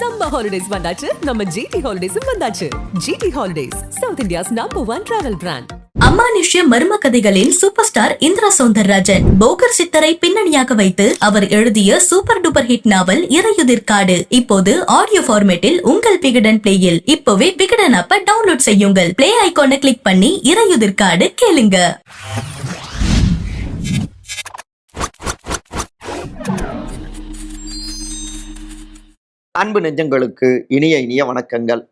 Summer holidays வந்தாச்சு. நம்ம GT ஹாலிடேஸும் வந்தாச்சு. GT holidays South India's number one travel brand அமானுஷ்ய மர்ம கதைகளின் சூப்பர் ஸ்டார் இந்திரா சௌந்தரராஜன் போகர் சித்தரை பின்னணியாக வைத்து அவர் எழுதிய சூப்பர் டூப்பர் ஹிட் நாவல் இறையுதிர்காடு இப்போது ஆடியோ ஃபார்மேட்டில் உங்கள் பிகடன் பிளேயில் இப்போவே பிகடன் அப்ப டவுன்லோட் செய்யுங்கள். பிளே ஐகானை கிளிக் பண்ணி இறையுதிர்காடு கேளுங்க. அன்பு நெஞ்சங்களுக்கு இனிய இனிய வணக்கங்கள்.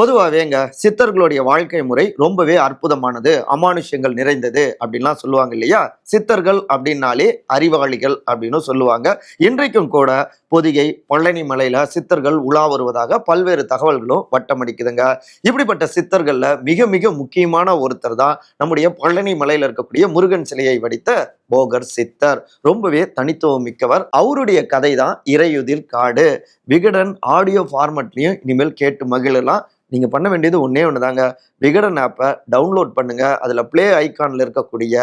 பொதுவாகவேங்க சித்தர்களுடைய வாழ்க்கை முறை ரொம்பவே அற்புதமானது அமானுஷ்யங்கள் நிறைந்தது அப்படின்லாம் சொல்லுவாங்க இல்லையா? சித்தர்கள் அப்படின்னாலே அறிவாளிகள் அப்படின்னு சொல்லுவாங்க. இன்றைக்கும் கூட பொதிகை பொள்ளனி மலையில சித்தர்கள் உலா வருவதாக பல்வேறு தகவல்களும் வட்டமடிக்குதுங்க. இப்படிப்பட்ட சித்தர்கள்ல மிக மிக முக்கியமான ஒருத்தர் தான் நம்முடைய பொள்ளனி மலையில இருக்கக்கூடிய முருகன் சிலையை வடித்த போகர் சித்தர். ரொம்பவே தனித்துவம் மிக்கவர். அவருடைய கதை தான் இறையுதிர் காடு. விகடன் ஆடியோ ஃபார்மட்லையும் இனிமேல் கேட்டு மகிழலாம். நீங்கள் பண்ண வேண்டியது ஒன்றே ஒன்று தாங்க விகடன் ஆப்பை டவுன்லோட் பண்ணுங்கள் அதில் ப்ளே ஐக்கானில் இருக்கக்கூடிய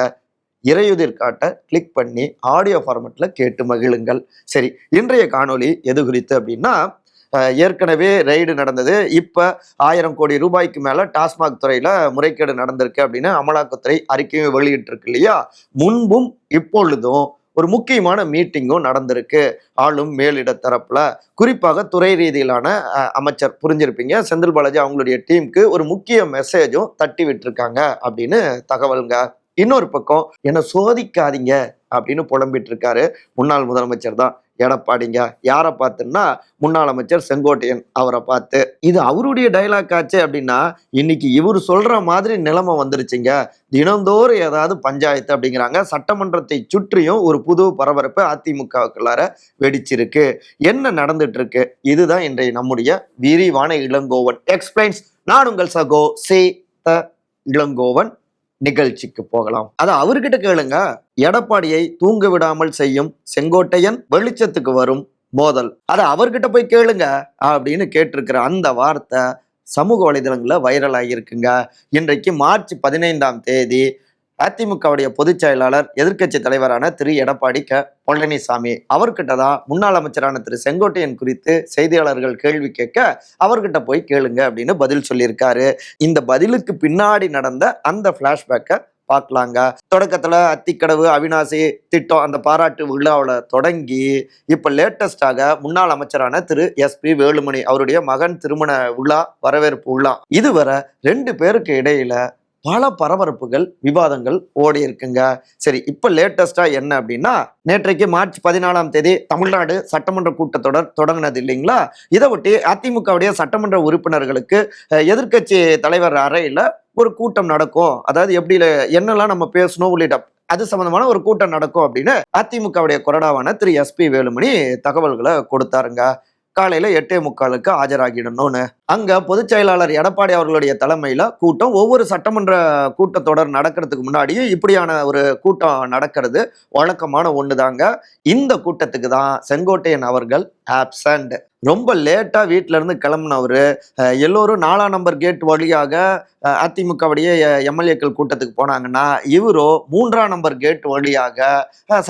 இறையுதிர் காட்டை கிளிக் பண்ணி ஆடியோ ஃபார்மெட்டில் கேட்டு மகிழுங்கள். சரி இன்றைய காணொலி எது குறித்து அப்படின்னா ஏற்கனவே ரெய்டு நடந்தது. இப்போ ஆயிரம் கோடி ரூபாய்க்கு மேலே டாஸ்மாக் துறையில் முறைகேடு நடந்திருக்கு அப்படின்னு அமலாக்கத்துறை அறிக்கையும் வெளியிட்டிருக்கு இல்லையா? முன்பும் இப்பொழுதும் ஒரு முக்கியமான மீட்டிங்கும் நடந்திருக்கு. ஆளும் மேலிட தரப்புல குறிப்பாக துறை ரீதியிலான அமைச்சர் புரிஞ்சிருப்பீங்க. செந்தில் பாலாஜி அவங்களுடைய டீமுக்கு ஒரு முக்கிய மெசேஜும் தட்டி விட்டுருக்காங்க அப்படின்னு தகவலுங்க. இன்னொரு பக்கம் என்னை சோதிக்காதீங்க அப்படின்னு புலம்பிட்டு இருக்காரு முன்னாள் முதலமைச்சர் தான். எடப்பாடிங்க. யாரை பார்த்துன்னா முன்னாள் அமைச்சர் செங்கோட்டையன் அவரை பார்த்து. இது அவருடைய டைலாக் ஆச்சு அப்படின்னா இன்னைக்கு இவர் சொல்ற மாதிரி நிலைமை வந்துருச்சுங்க. தினந்தோறும் ஏதாவது பஞ்சாயத்து அப்படிங்கிறாங்க. சட்டமன்றத்தை சுற்றியும் ஒரு புது பரபரப்பு அதிமுகவுக்குள்ளார வெடிச்சிருக்கு. என்ன நடந்துட்டு இருக்கு இதுதான் இன்றைய நம்முடைய விரிவான இளங்கோவன். எக்ஸ்பிளைன்ஸ் நான் உங்கள் சகோ சே த இளங்கோவன். நிகழ்ச்சிக்கு போகலாம். அது அவர்கிட்ட கேளுங்க. எடப்பாடியை தூங்க விடாமல் செய்யும் செங்கோட்டையன் வெளிச்சத்துக்கு வரும் மோதல். அதை அவர்கிட்ட போய் கேளுங்க அப்படின்னு கேட்டிருக்கிற அந்த வார்த்தை சமூக வலைதளங்களில் வைரல் ஆகியிருக்குங்க. இன்றைக்கு மார்ச் பதினைந்தாம் தேதி அதிமுகவுடைய பொதுச் செயலாளர் எதிர்க்கட்சி தலைவரான திரு. எடப்பாடி க. பழனிசாமி. அவர்கிட்ட தான் முன்னாள் அமைச்சரான திரு. செங்கோட்டையன் குறித்து செய்தியாளர்கள் கேள்வி கேட்க அவர்கிட்ட போய் கேளுங்க அப்படின்னு பதில் சொல்லியிருக்காரு. இந்த பதிலுக்கு பின்னாடி நடந்த அந்த பிளாஷ்பேக்கை பார்க்கலாங்க. தொடக்கத்தில் அத்திக்கடவு அவினாசி திட்டம் அந்த பாராட்டு விழாவில் தொடங்கி இப்போ லேட்டஸ்டாக முன்னாள் அமைச்சரான திரு. எஸ் பி வேலுமணி அவருடைய மகன் திருமண விழா வரவேற்பு விழா. இதுவரை ரெண்டு பேருக்கு இடையில பல பரபரப்புகள் விவாதங்கள் ஓடி இருக்குங்க. சரி இப்போ லேட்டஸ்டா என்ன அப்படின்னா நேற்றைக்கு மார்ச் பதினாலாம் தேதி தமிழ்நாடு சட்டமன்ற கூட்டத்தொடர் தொடங்கினது இல்லைங்களா? இதை ஒட்டி அதிமுகவுடைய சட்டமன்ற உறுப்பினர்களுக்கு எதிர்கட்சி எதிர்க்கட்சி தலைவர் அறையில் ஒரு கூட்டம் நடக்கும். அதாவது எப்படி என்னெல்லாம் நம்ம பேசணும் உள்ளிட்ட அது சம்பந்தமான ஒரு கூட்டம் நடக்கும் அப்படின்னு அதிமுகவுடைய கொறடாவான திரு எஸ்பி வேலுமணி தகவல்களை கொடுத்தாருங்க. காலையில எட்டே முக்காலுக்கு ஆஜராகிடணும்னு. அங்க பொதுச் செயலாளர் எடப்பாடி அவர்களுடைய தலைமையில கூட்டம் ஒவ்வொரு சட்டமன்ற கூட்டத்தொடர் நடக்கிறதுக்கு முன்னாடியும் இப்படியான ஒரு கூட்டம் நடக்கிறது. வழக்கமான ஒண்ணுதாங்க. இந்த கூட்டத்துக்கு தான் செங்கோட்டையன் அவர்கள் ஆப்சண்ட் ரொம்ப லேட்டாக வீட்ல இருந்து கிளம்புனவரு. எல்லோரும் நாலாம் நம்பர் கேட் வழியாக அதிமுகவுடைய எம்எல்ஏக்கள் கூட்டத்துக்கு போனாங்கன்னா இவரோ மூன்றாம் நம்பர் கேட் வழியாக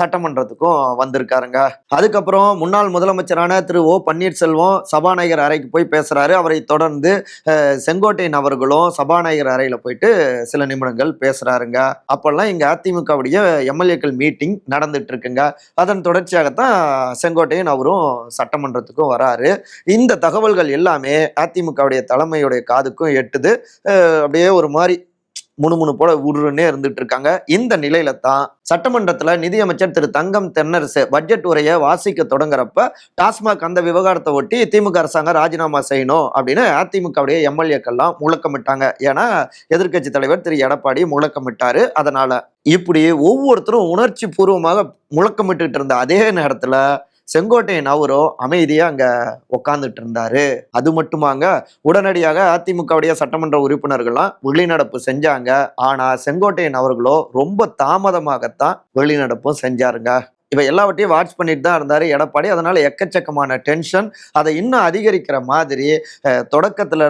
சட்டமன்றத்துக்கும் வந்திருக்காருங்க. அதுக்கப்புறம் முன்னாள் முதலமைச்சரான திரு ஓ பன்னீர்செல்வம் சபாநாயகர் அறைக்கு போய் பேசுறாரு. அவரை தொடர்ந்து செங்கோட்டையன் அவர்களும் சபாநாயகர் அறையில் போயிட்டு சில நிமிடங்கள் பேசுறாருங்க. அப்பெல்லாம் இங்க அதிமுகவுடைய எம்எல்ஏக்கள் மீட்டிங் நடந்துட்டு இருக்குங்க அதன் தொடர்ச்சியாகத்தான் செங்கோட்டையன் அவரும் சட்டமன்றத்துக்கும் வராரு. இந்த தகவல்கள் எல்லாமே அதிமுகவுடைய தலைமையுடைய காதுக்கும் எட்டுது. அப்படியே ஒரு மாதிரி முணுமுணு போல உருன்னே இருந்துட்டு இருக்காங்க இந்த நிலையில தான் சட்டமன்றத்தில் நிதியமைச்சர் திரு தங்கம் தென்னரசு பட்ஜெட் உரையை வாசிக்க தொடங்குறப்ப டாஸ்மாக் அந்த விவகாரத்தை ஒட்டி திமுக அரசாங்கம் ராஜினாமா செய்யணும் அப்படின்னு அதிமுகவுடைய எம்எல்ஏக்கள்லாம் முழக்கமிட்டாங்க. ஏன்னா எதிர்க்கட்சி தலைவர் திரு எடப்பாடி முழக்கமிட்டாரு. அதனால இப்படி ஒவ்வொருத்தரும் உணர்ச்சி பூர்வமாக முழக்கமிட்டு இருந்த அதே நேரத்தில் செங்கோட்டையன் அவரோ அமைதியா அங்க உக்காந்துட்டு இருந்தாரு. அது மட்டுமாங்க உடனடியாக அதிமுகவுடைய சட்டமன்ற உறுப்பினர்கள்லாம் வெளிநடப்பு செஞ்சாங்க. ஆனா செங்கோட்டையன் அவர்களோ ரொம்ப தாமதமாகத்தான் வெளிநடப்பும் செஞ்சாருங்க. இவ எல்லாவற்றையும் வாட்ச் பண்ணிட்டு தான் இருந்தார் எடப்பாடி. அதனால் எக்கச்சக்கமான டென்ஷன் அதை இன்னும் அதிகரிக்கிற மாதிரி தொடக்கத்திலிருந்து தொடக்கத்துல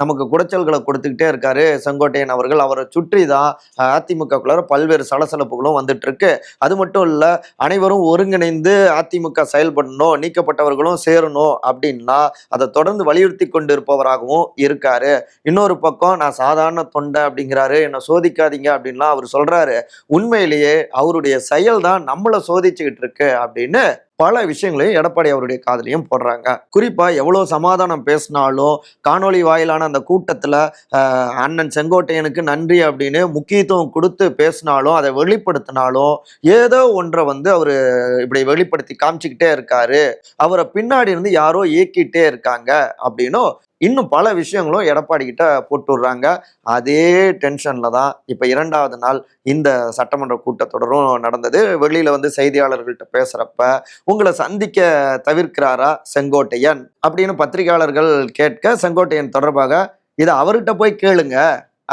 நமக்கு குடைச்சல்களை கொடுத்துக்கிட்டே இருக்காரு செங்கோட்டையன் அவர்கள். அவரை சுற்றி தான் அதிமுகக்குள்ளார பல்வேறு சலசலப்புகளும் வந்துட்டு இருக்கு அது மட்டும் இல்ல அனைவரும் ஒருங்கிணைந்து அதிமுக செயல்படணும் நீக்கப்பட்டவர்களும் சேரணும் அப்படின்னா அதை தொடர்ந்து வலியுறுத்தி கொண்டு இருப்பவராகவும் இருக்காரு. இன்னொரு பக்கம் நான் சாதாரண தொண்டை அப்படிங்கிறாரு. என்னை சோதிக்காதீங்க அப்படின்லாம் அவர் சொல்றாரு. உண்மையிலேயே அவருடைய செயல் தான் நம்மளை சோதிச்சுக்கிட்டு இருக்கு அப்படின்னு பல விஷயங்களையும் எடப்பாடி அவருடைய காதலையும் போடுறாங்க. குறிப்பா எவ்வளவு சமாதானம் பேசினாலும் காணொளி வாயிலான அந்த கூட்டத்துல ஆஹ், அண்ணன் செங்கோட்டையனுக்கு நன்றி அப்படின்னு முக்கியத்துவம் கொடுத்து பேசினாலும் அதை வெளிப்படுத்தினாலும் ஏதோ ஒன்றை வந்து அவரு இப்படி வெளிப்படுத்தி காமிச்சுக்கிட்டே இருக்காரு. அவரை பின்னாடி இருந்து யாரோ இயக்கிட்டே இருக்காங்க அப்படின்னும் இன்னும் பல விஷயங்களும் எடப்பாடி கிட்ட போட்டு விடுறாங்க அதே டென்ஷனில் தான் இப்போ இரண்டாவது நாள் இந்த சட்டமன்ற கூட்டத்தொடரும் நடந்தது. வெளியில் வந்து செய்தியாளர்கள்ட்ட பேசுகிறப்ப உங்களை சந்திக்க தவிர்க்கிறாரா செங்கோட்டையன்? அப்படின்னு பத்திரிகையாளர்கள் கேட்க செங்கோட்டையன் தொடர்பாக இதை அவர்கிட்ட போய் கேளுங்க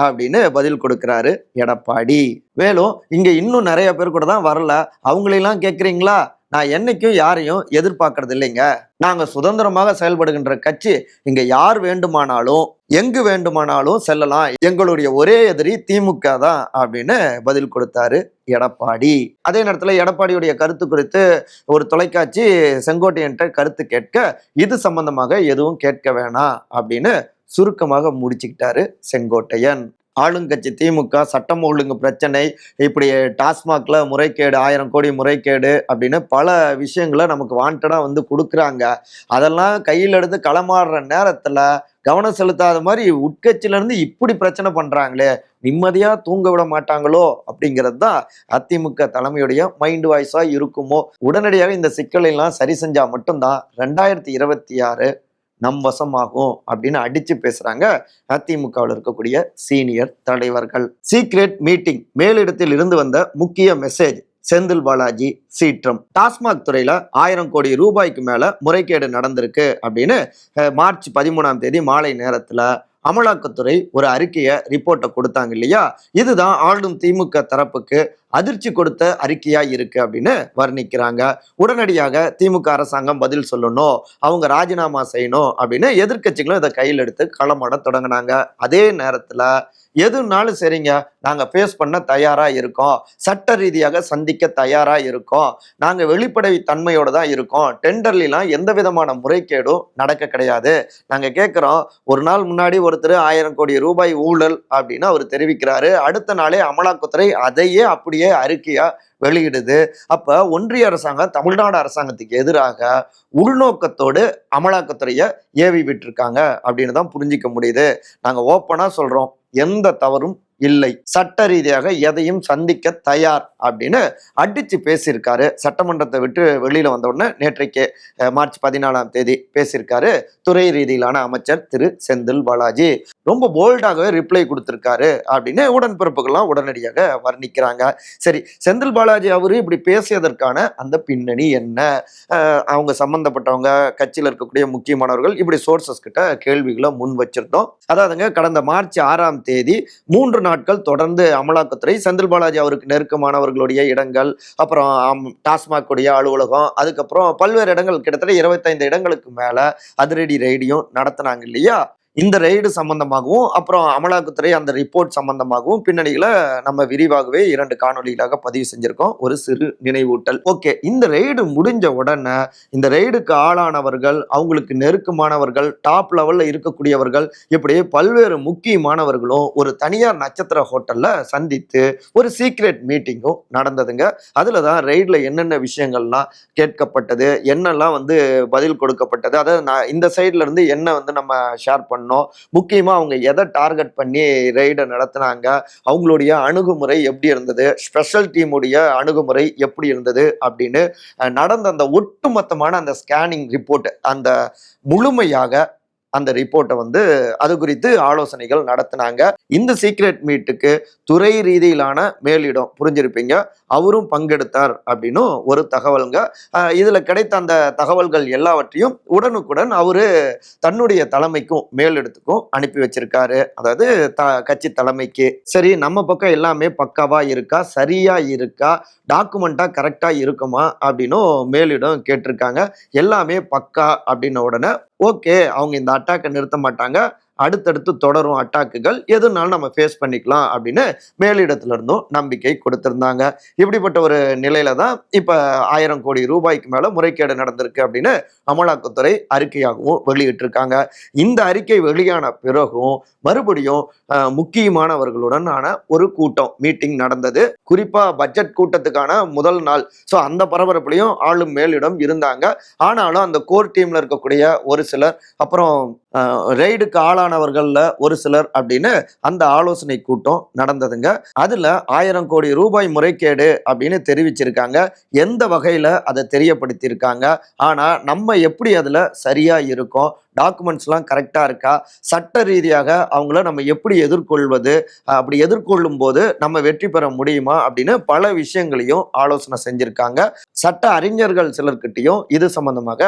அப்படின்னு பதில் கொடுக்குறாரு எடப்பாடி. மேலும் இங்கே இன்னும் நிறைய பேர் கூட தான் வரல. அவங்களெல்லாம் கேட்குறீங்களா நான் என்னைக்கும் யாரையும் எதிர்பார்க்கறது இல்லைங்க நாங்க சுதந்திரமாக செயல்படுகின்ற கட்சி இங்க யார் வேண்டுமானாலும் எங்கு வேண்டுமானாலும் செல்லலாம். எங்களுடைய ஒரே எதிரி திமுக தான் அப்படின்னு பதில் கொடுத்தாரு எடப்பாடி. அதே நேரத்தில் எடப்பாடியுடைய கருத்து குறித்து ஒரு தொலைக்காட்சி செங்கோட்டையன்ட்ட கருத்து கேட்க இது சம்பந்தமாக எதுவும் கேட்க வேணாம் அப்படின்னு சுருக்கமாக முடிச்சுக்கிட்டாரு செங்கோட்டையன். ஆளுங்கட்சி திமுக சட்டம் ஒழுங்கு பிரச்சனை இப்படி டாஸ்மாக்ல முறைகேடு ஆயிரம் கோடி முறைகேடு அப்படின்னு பல விஷயங்களை நமக்கு வாண்டடா வந்து கொடுக்குறாங்க. அதெல்லாம் கையில் எடுத்து களமாடுற நேரத்தில் கவனம் செலுத்தாத மாதிரி உட்கட்சியிலேருந்து இப்படி பிரச்சனை பண்ணுறாங்களே நிம்மதியாக தூங்க விட மாட்டாங்களோ அப்படிங்கிறது தான் அதிமுக தலைமையுடைய மைண்ட் வாய்ஸாக இருக்குமோ. உடனடியாக இந்த சிக்கலெல்லாம் சரி செஞ்சால் மட்டும்தான். ரெண்டாயிரத்தி இருபத்தி ஆறு நம் வசமாகும் அப்படின்னு அடிச்சு பேசுறாங்க அதிமுகவில் இருக்கக்கூடிய சீனியர் தலைவர்கள். சீக்ரெட் மீட்டிங் மேலிடத்தில் இருந்து வந்த முக்கிய மெசேஜ் செந்தில் பாலாஜி சீற்றம். டாஸ்மாக் துறையில ஆயிரம் கோடி ரூபாய்க்கு மேல முறைகேடு நடந்திருக்கு அப்படின்னு மார்ச் பதிமூணாம் தேதி மாலை நேரத்துல அமலாக்கத்துறை ஒரு அறிக்கையை ரிப்போர்ட்டை கொடுத்தாங்க இல்லையா? இதுதான் ஆளும் திமுக தரப்புக்கு அதிர்ச்சி கொடுத்த அறிக்கையா இருக்கு அப்படின்னு வர்ணிக்கிறாங்க. உடனடியாக திமுக அரசாங்கம் பதில் சொல்லணும் அவங்க ராஜினாமா செய்யணும் அப்படின்னு எதிர்க்கட்சிகளும் இதை கையில் எடுத்து களமாட தொடங்கினாங்க. அதே நேரத்துல எதுனாலும் சரிங்க நாங்க ஃபேஸ் பண்ண தயாரா இருக்கோம். சட்ட ரீதியாக சந்திக்க தயாரா இருக்கோம். நாங்க வெளிப்படை தன்மையோட தான் இருக்கோம். டெண்டர்லாம் எந்த விதமான முறைகேடும் நடக்க கிடையாது. நாங்க கேட்கிறோம் ஒரு நாள் முன்னாடி ஒருத்தர் ஆயிரம் கோடி ரூபாய் ஊழல் அப்படின்னு அவர் தெரிவிக்கிறாரு. அடுத்த நாளே அமலாக்கத்துறை அதையே அப்படியே அறிக்கையா வெளியிடுது. அப்ப ஒன்றிய அரசாங்கம் தமிழ்நாடு அரசாங்கத்துக்கு எதிராக உள்நோக்கத்தோடு அமலாக்கத்துறையை ஏவி விட்டுருக்காங்க அப்படின்னு தான் புரிஞ்சிக்க முடியுது. நாங்க ஓப்பனா சொல்றோம். எந்த தவறும் இல்லை. சட்ட ரீதியாக எதையும் சந்திக்க தயார் அப்படின்னு அடிச்சு பேசியிருக்காரு. சட்டமன்றத்தை விட்டு வெளியில் வந்த உடனே நேற்றைக்கு மார்ச் பதினாலாம் தேதி பேசியிருக்காரு துறை ரீதியிலான அமைச்சர் திரு. செந்தில் பாலாஜி. ரொம்ப போல்டாகவே ரிப்ளை கொடுத்துருக்காரு அப்படின்னு உடன்பிறப்புகள்லாம் உடனடியாக வர்ணிக்கிறாங்க. சரி செந்தில் பாலாஜி அவர் இப்படி பேசியதற்கான அந்த பின்னணி என்ன? அவங்க சம்மந்தப்பட்டவங்க கட்சியில் இருக்கக்கூடிய முக்கியமானவர்கள் இப்படி சோர்சஸ் கிட்ட கேள்விகளை முன் வச்சிருந்தோம். அதாவதுங்க கடந்த மார்ச் ஆறாம் தேதி மூன்று நாட்கள் தொடர்ந்து அமலாக்கத்துறை செந்தில் பாலாஜி அவருக்கு நெருக்கமானவர்களுடைய இடங்கள் அப்புறம் டாஸ்மாக் உடைய அலுவலகம் அதுக்கப்புறம் பல்வேறு இடங்கள் கிட்டத்தட்ட இருபத்தைந்து இடங்களுக்கு மேலே அதிரடி ரெய்டியும் நடத்தினாங்க இல்லையா? இந்த ரெய்டு சம்பந்தமாகவும் அப்புறம் அமலாக்கத்துறை அந்த ரிப்போர்ட் சம்பந்தமாகவும் பின்னணிகளை நம்ம விரிவாகவே இரண்டு காணொளிகளாக பதிவு செஞ்சிருக்கோம். ஒரு சிறு நினைவூட்டல். ஓகே இந்த ரெய்டு முடிஞ்ச உடனே இந்த ரெய்டுக்கு ஆளானவர்கள் அவங்களுக்கு நெருக்கமானவர்கள் டாப் லெவல்ல இருக்கக்கூடியவர்கள் இப்படி பல்வேறு முக்கியமானவர்களும் ஒரு தனியார் நட்சத்திர ஹோட்டல்ல சந்தித்து ஒரு சீக்ரெட் மீட்டிங்கும் நடந்ததுங்க. அதுல தான் ரெய்டில் என்னென்ன விஷயங்கள்லாம் கேட்கப்பட்டது என்னெல்லாம் வந்து பதில் கொடுக்கப்பட்டது அதாவது நான் இந்த சைட்ல இருந்து என்ன வந்து நம்ம ஷேர் பண்ண பண்ணோம். முக்கியமாக அவங்க எதை டார்கெட் பண்ணி ரெய்டை நடத்தினாங்க அவங்களுடைய அணுகுமுறை எப்படி இருந்தது ஸ்பெஷல் டீமுடைய அணுகுமுறை எப்படி இருந்தது அப்படின்னு நடந்த அந்த ஒட்டுமொத்தமான அந்த ஸ்கேனிங் ரிப்போர்ட் அந்த முழுமையாக அந்த ரிப்போர்ட்டை வந்து அது குறித்து ஆலோசனைகள் நடத்தினாங்க. இந்த சீக்ரெட் மீட்டுக்கு துறை ரீதியிலான மேலிடம் புரிஞ்சிருப்பீங்க. அவரும் பங்கெடுத்தார் அப்படின்னும் ஒரு தகவலுங்க. இதில் கிடைத்த அந்த தகவல்கள் எல்லாவற்றையும் உடனுக்குடன் அவர் தன்னுடைய தலைமைக்கும் மேலிடத்துக்கும் அனுப்பி வச்சிருக்காரு. அதாவது த கட்சி தலைமைக்கு. சரி நம்ம பக்கம் எல்லாமே பக்காவா இருக்கா? சரியா இருக்கா? டாக்குமெண்டா கரெக்டா இருக்குமா? அப்படின்னும் மேலிடம் கேட்டிருக்காங்க. எல்லாமே பக்கா அப்படின்ன உடனே ஓகே அவங்க இந்த அட்டாக்கை நிறுத்த மாட்டாங்க அடுத்தடுத்து தொடரும் அட்டாக்குகள் எதுனாலும் நம்ம ஃபேஸ் பண்ணிக்கலாம் அப்படின்னு மேலிடத்துல இருந்தும் நம்பிக்கை கொடுத்திருந்தாங்க. இப்படிப்பட்ட ஒரு நிலையில தான் இப்ப ஆயிரம் கோடி ரூபாய்க்கு மேல முறைகேடு நடந்திருக்கு அப்படின்னு அமலாக்கத்துறை அறிக்கையாகவும் வெளியிட்டிருக்காங்க. இந்த அறிக்கை வெளியான பிறகும் மறுபடியும் முக்கியமானவர்களுடனான ஒரு கூட்டம் மீட்டிங் நடந்தது. குறிப்பா பட்ஜெட் கூட்டத்துக்கான முதல் நாள். ஸோ அந்த பரபரப்புலையும் ஆளும் மேலிடம் இருந்தாங்க. ஆனாலும் அந்த கோர் டீம்ல இருக்கக்கூடிய ஒரு சிலர் அப்புறம் ரெய்டுக்கு ஆளானவர்களில் ஒரு சிலர் அப்படின்னு அந்த ஆலோசனை கூட்டம் நடந்ததுங்க. அதில் ஆயிரம் கோடி ரூபாய் முறைகேடு அப்படின்னு தெரிவிச்சிருக்காங்க. எந்த வகையில் அதை தெரியப்படுத்தியிருக்காங்க? ஆனால் நம்ம எப்படி அதில் சரியாக இருக்கோம்? டாக்குமெண்ட்ஸ்லாம் கரெக்டாக இருக்கா? சட்ட ரீதியாக அவங்கள நம்ம எப்படி எதிர்கொள்வது? அப்படி எதிர்கொள்ளும் போது நம்ம வெற்றி பெற முடியுமா? அப்படின்னு பல விஷயங்களையும் ஆலோசனை செஞ்சுருக்காங்க. சட்ட அறிஞர்கள் சிலர்கிட்டையும் இது சம்பந்தமாக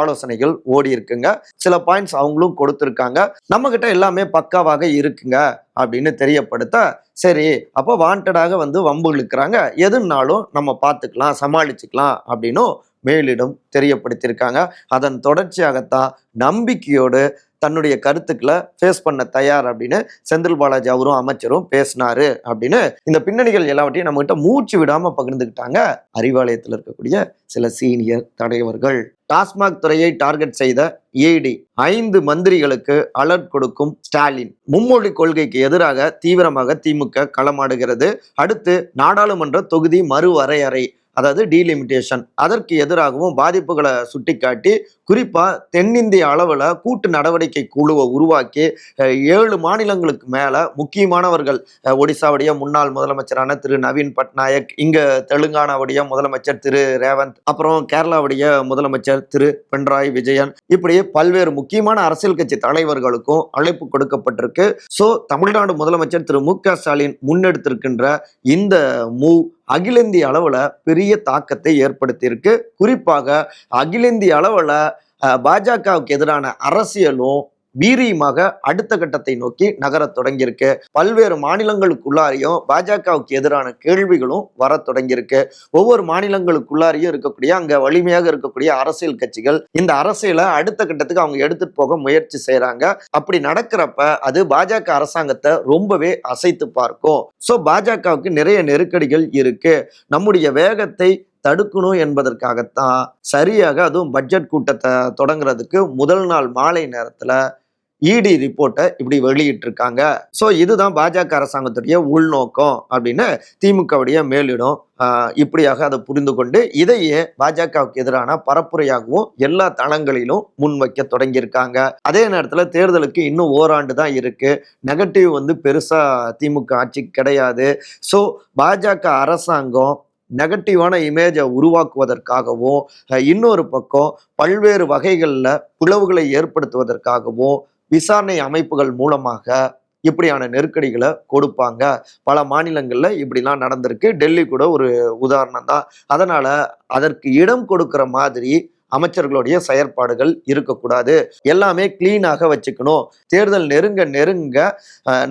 ஆலோசனைகள் ஓடி இருக்குங்க. சில பாயிண்ட்ஸ் அவங்களும் கொடுத்துருக்காங்க. நம்மக்கிட்ட எல்லாமே பக்காவாக இருக்குங்க அப்படின்னு தெரியப்படுத்த சரி அப்போ வாண்டடாக வந்து வம்பு இழுக்கிறாங்க. எதுனாலும் நம்ம பார்த்துக்கலாம் சமாளிச்சுக்கலாம் அப்படின்னும் மேலிடம் தெரியப்படுத்தியிருக்காங்க. அதன் தொடர்ச்சியாகத்தான் நம்பிக்கையோடு தன்னுடைய கருத்துக்களை ஃபேஸ் பண்ண தயார் அப்படின்னு செந்தில் பாலாஜி அவரும் அமைச்சரும் பேசினாரு அப்படின்னு இந்த பின்னணிகள் எல்லாவற்றையும் நம்மகிட்ட மூச்சு விடாம பகிர்ந்துக்கிட்டாங்க அறிவாலயத்தில் இருக்கக்கூடிய சில சீனியர் தலைவர்கள். டாஸ்மாக் துறையை டார்கெட் செய்த ஏடி ஐந்து மந்திரிகளுக்கு அலர்ட் கொடுக்கும் ஸ்டாலின். மும்மொழி கொள்கைக்கு எதிராக தீவிரமாக திமுக களமாடுகிறது. அடுத்து நாடாளுமன்ற தொகுதி மறுவரையறை. அதாவது டீலிமிட்டேஷன் அதற்கு எதிராகவும் பாதிப்புகளை சுட்டிக்காட்டி குறிப்பாக தென்னிந்திய அளவில் கூட்டு நடவடிக்கை குழுவை உருவாக்கி ஏழு மாநிலங்களுக்கு மேலே முக்கியமானவர்கள் ஒடிசாவுடைய முன்னாள் முதலமைச்சரான திரு நவீன் பட்நாயக் இங்கே தெலுங்கானாவுடைய முதலமைச்சர் திரு ரேவந்த் அப்புறம் கேரளாவுடைய முதலமைச்சர் திரு பினராயி விஜயன். இப்படி பல்வேறு முக்கியமான அரசியல் கட்சி தலைவர்களுக்கும் அழைப்பு கொடுக்கப்பட்டிருக்கு. ஸோ தமிழ்நாடு முதலமைச்சர் திரு மு க ஸ்டாலின் முன்னெடுத்திருக்கின்ற இந்த மூவ் அகில இந்திய அளவில் பெரிய தாக்கத்தை ஏற்படுத்தியிருக்கு. குறிப்பாக அகில இந்திய அளவில் பாஜகவுக்கு எதிரான அரசியலும் வீரியமாக அடுத்த கட்டத்தை நோக்கி நகரத் தொடங்கியிருக்கு. பல்வேறு மாநிலங்களுக்குள்ளாரையும் பாஜகவுக்கு எதிரான கேள்விகளும் வரத் தொடங்கியிருக்கு. ஒவ்வொரு மாநிலங்களுக்குள்ளாரையும் இருக்கக்கூடிய அங்க வலிமையாக இருக்கக்கூடிய அரசியல் கட்சிகள் இந்த அரசியலை அடுத்த கட்டத்துக்கு அவங்க எடுத்துட்டு போக முயற்சி செய்யறாங்க அப்படி நடக்கிறப்ப அது பாஜக அரசாங்கத்தை ரொம்பவே அசைத்து பார்க்கும். ஸோ பாஜகவுக்கு நிறைய நெருக்கடிகள் இருக்கு. நம்முடைய வேகத்தை தடுக்கணும் என்பதற்காகத்தான் சரியாக அதுவும் பட்ஜெட் கூட்டத்தை தொடங்குறதுக்கு முதல் நாள் மாலை நேரத்துல இடி ரிப்போர்ட்டை இப்படி வெளியிட்டிருக்காங்க. ஸோ இதுதான் பாஜக அரசாங்கத்துடைய உள்நோக்கம் அப்படின்னு திமுகவுடைய மேலிடம் இப்படியாக அதை புரிந்து கொண்டு இதையே பாஜகவுக்கு எதிரான பரப்புரையாகவும் எல்லா தளங்களிலும் முன்வைக்க தொடங்கியிருக்காங்க. அதே நேரத்தில் தேர்தலுக்கு இன்னும் ஓராண்டு தான் இருக்கு. நெகட்டிவ் வந்து பெருசா திமுக ஆட்சி கிடையாது. ஸோ பாஜக அரசாங்கம் நெகட்டிவான இமேஜை உருவாக்குவதற்காகவும் இன்னொரு பக்கம் பல்வேறு வகைகளில் பிளவுகளை ஏற்படுத்துவதற்காகவும் விசாரணை அமைப்புகள் மூலமாக இப்படியான நெருக்கடிகளை கொடுப்பாங்க. பல மாநிலங்களில் இப்படிலாம் நடந்திருக்கு. டெல்லி கூட ஒரு உதாரணம் தான். அதனால் அதற்கு இடம் கொடுக்கிற மாதிரி அமைச்சர்களுடைய செயற்பாடுகள் இருக்கக்கூடாது. எல்லாமே கிளீனாக வச்சுக்கணும். தேர்தல் நெருங்க நெருங்க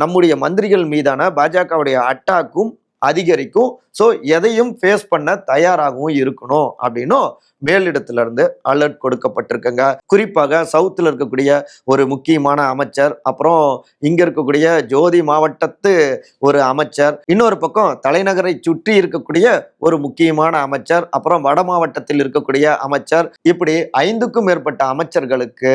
நம்முடைய மந்திரிகள் மீதான பாஜகவுடைய அட்டாக்கும் அதிகரிக்கும். ஸோ எதையும் ஃபேஸ் பண்ண தயாராகவும் இருக்கணும் அப்படின்னும் மேலிடத்திலிருந்து அலர்ட் கொடுக்கப்பட்டிருக்குங்க. குறிப்பாக சவுத்தில் இருக்கக்கூடிய ஒரு முக்கியமான அமைச்சர் அப்புறம் இங்கே இருக்கக்கூடிய ஜோதி மாவட்டத்து ஒரு அமைச்சர் இன்னொரு பக்கம் தலைநகரை சுற்றி இருக்கக்கூடிய ஒரு முக்கியமான அமைச்சர் அப்புறம் வட மாவட்டத்தில் இருக்கக்கூடிய அமைச்சர் இப்படி ஐந்துக்கும் மேற்பட்ட அமைச்சர்களுக்கு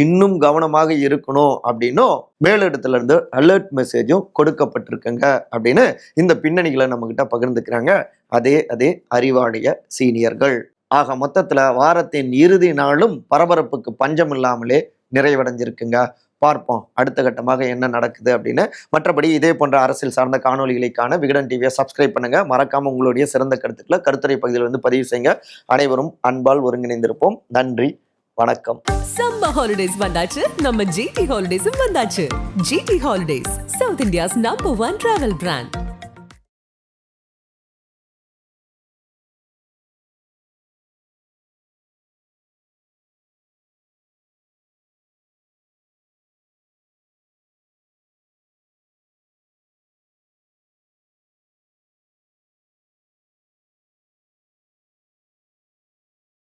இன்னும் கவனமாக இருக்கணும் அப்படின்னும் மேலிடத்திலிருந்து அலர்ட் மெசேஜும் கொடுக்கப்பட்டிருக்குங்க அப்படின்னு இந்த பின்னணி நம்ம கிட்ட பகிர்ந்துக்கிறாங்க. அதே அதே அறிவாளிய சீனியர்கள். ஆக மொத்தத்துல வாரத்தின் இறுதி நாளும் பரபரப்புக்கு பஞ்சம் இல்லாமலே நிறைவடைஞ்சிருக்குங்க. பார்ப்போம் அடுத்த கட்டமாக என்ன நடக்குது அப்படின்னு. மற்றபடி இதே போன்ற அரசியல் சார்ந்த காணொலிகளுக்கான விகடன் டிவியை சப்ஸ்கிரைப் பண்ணுங்க. மறக்காம உங்களுடைய சிறந்த கருத்துக்களை கருத்துரை பகுதியில் வந்து பதிவு செய்யுங்க. அனைவரும் அன்பால் ஒருங்கிணைந்திருப்போம். நன்றி வணக்கம். சம்ம ஹாலிடேஸ் வந்தாச்சு. நம்ம ஜிடி ஹாலிடேஸும் வந்தாச்சு. GT holidays South India's number one travel brand